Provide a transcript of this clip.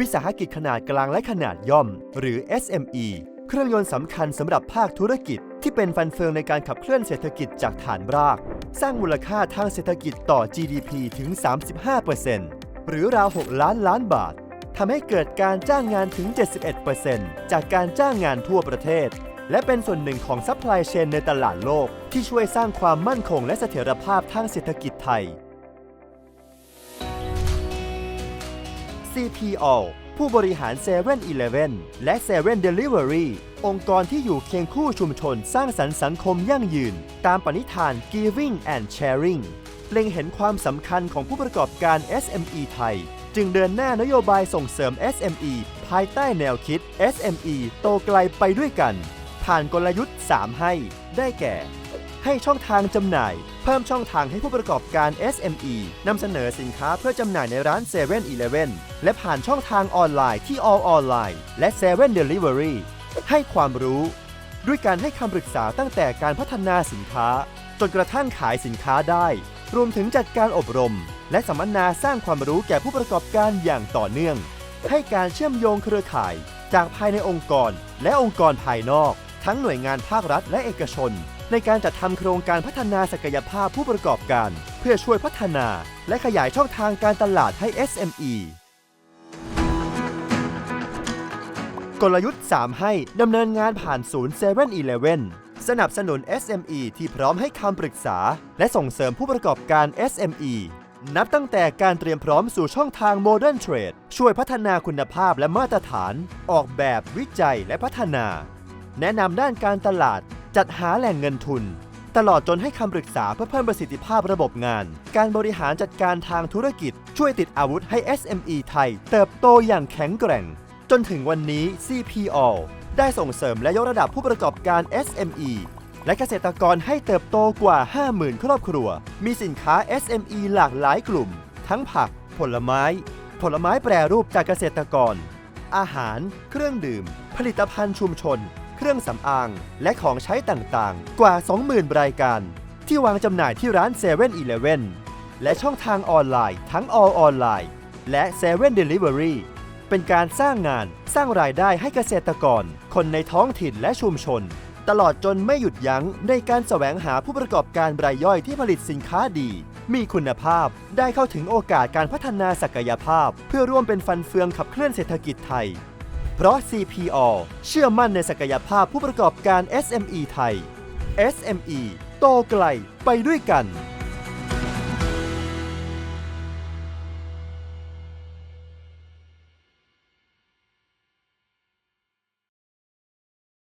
วิสาหกิจขนาดกลางและขนาดย่อม หรือ SME เครื่องยนต์สำคัญสำหรับภาคธุรกิจ ที่เป็นฟันเฟืองในการขับเคลื่อนเศรษฐกิจจากฐานราก สร้างมูลค่าทางเศรษฐกิจต่อ GDP ถึง 35%หรือราว 6 ล้านล้านบาททำให้เกิดการจ้างงานถึง 71%จากการจ้างงานทั่วประเทศ และเป็นส่วนหนึ่งของซัพพลายเชนในตลาดโลก ที่ช่วยสร้างความมั่นคงและเสถียรภาพทางเศรษฐกิจไทย CPO ผู้บริหาร7 e เ e ่ e อและ7 Delivery องค์กรที่อยู่เคียงคู่ชุมชนสร้างสรรค์สังคมยั่งยืน ตามปณิธาน Giving and Sharing เล็งเห็นความสำคัญของผู้ประกอบการ SME ไทย จึงเดินหน้านโยบายส่งเสริม SME ภายใต้แนวคิด SME โตไกลไปด้วยกัน ผ่านกลยุทธ์ 3 ให้ ได้แก่ ให้ช่องทางจำหน่าย เพิ่มช่องทางให้ผู้ประกอบการ SME นำเสนอสินค้าเพื่อจำหน่ายในร้าน7 e เ e ่ e อและผ่านช่องทางออนไลน์ที่ All Online และ7 Delivery ให้ความรู้ ด้วยการให้คำปรึกษาตั้งแต่การพัฒนาสินค้า จนกระทั่งขายสินค้าได้ รวมถึงจัดการอบรม และสัมมนาสร้างความรู้แก่ผู้ประกอบการอย่างต่อเนื่อง ให้การเชื่อมโยงเครือข่าย จากภายในองค์กร และองค์กรภายนอก ทั้งหน่วยงานภาครัฐและเอกชน ในการจัดทำโครงการพัฒนาศักยภาพผู้ประกอบการ เพื่อช่วยพัฒนาและขยายช่องทางการตลาดให้ SME กลยุทธ์ 3 ให้ดำเนินงานผ่านศูนย์7 e เ e ่ e สนับสนุน SME ที่พร้อมให้คำปรึกษา และส่งเสริมผู้ประกอบการ SME นับตั้งแต่การเตรียมพร้อมสู่ช่องทาง Modern Trade ช่วยพัฒนาคุณภาพและมาตรฐาน ออกแบบวิจัยและพัฒนา แนะนำด้านการตลาด จัดหาแหล่งเงินทุน ตลอดจนให้คำปรึกษาเพื่อเพิ่มประสิทธิภาพระบบงาน การบริหารจัดการทางธุรกิจ ช่วยติดอาวุธให้ SME ไทย เติบโตอย่างแข็งแกร่ง จนถึงวันนี้ CPO ได้ส่งเสริมและยกระดับผู้ประกอบการ SME และเกษตรกรให้เติบโตกว่า 50,000 ครอบครัว มีสินค้า SME หลากหลายกลุ่ม ทั้งผัก ผลไม้ ผลไม้แปรรูปจากเกษตรกร อาหาร เครื่องดื่ม ผลิตภัณฑ์ชุมชน เครื่องสำอาง และของใช้ต่างๆ กว่า 20,000 รายการ ที่วางจำหน่ายที่ร้าน7 e เ e ่ e อและช่องทางออนไลน์ ทั้ง All ออนไลน์ และ7 Delivery เป็นการสร้างงานสร้างรายได้ให้เกษตรกร คนในท้องถิ่นและชุมชน ตลอดจนไม่หยุดยั้งในการแสวงหาผู้ประกอบการรายย่อยที่ผลิตสินค้าดี มีคุณภาพได้เข้าถึงโอกาสการพัฒนาศักยภาพ เพื่อร่วมเป็นฟันเฟืองขับเคลื่อนเศรษฐกิจไทย เพราะ CPO เชื่อมั่นในศักยภาพผู้ประกอบการ SME ไทย SME โตไกลไปด้วยกัน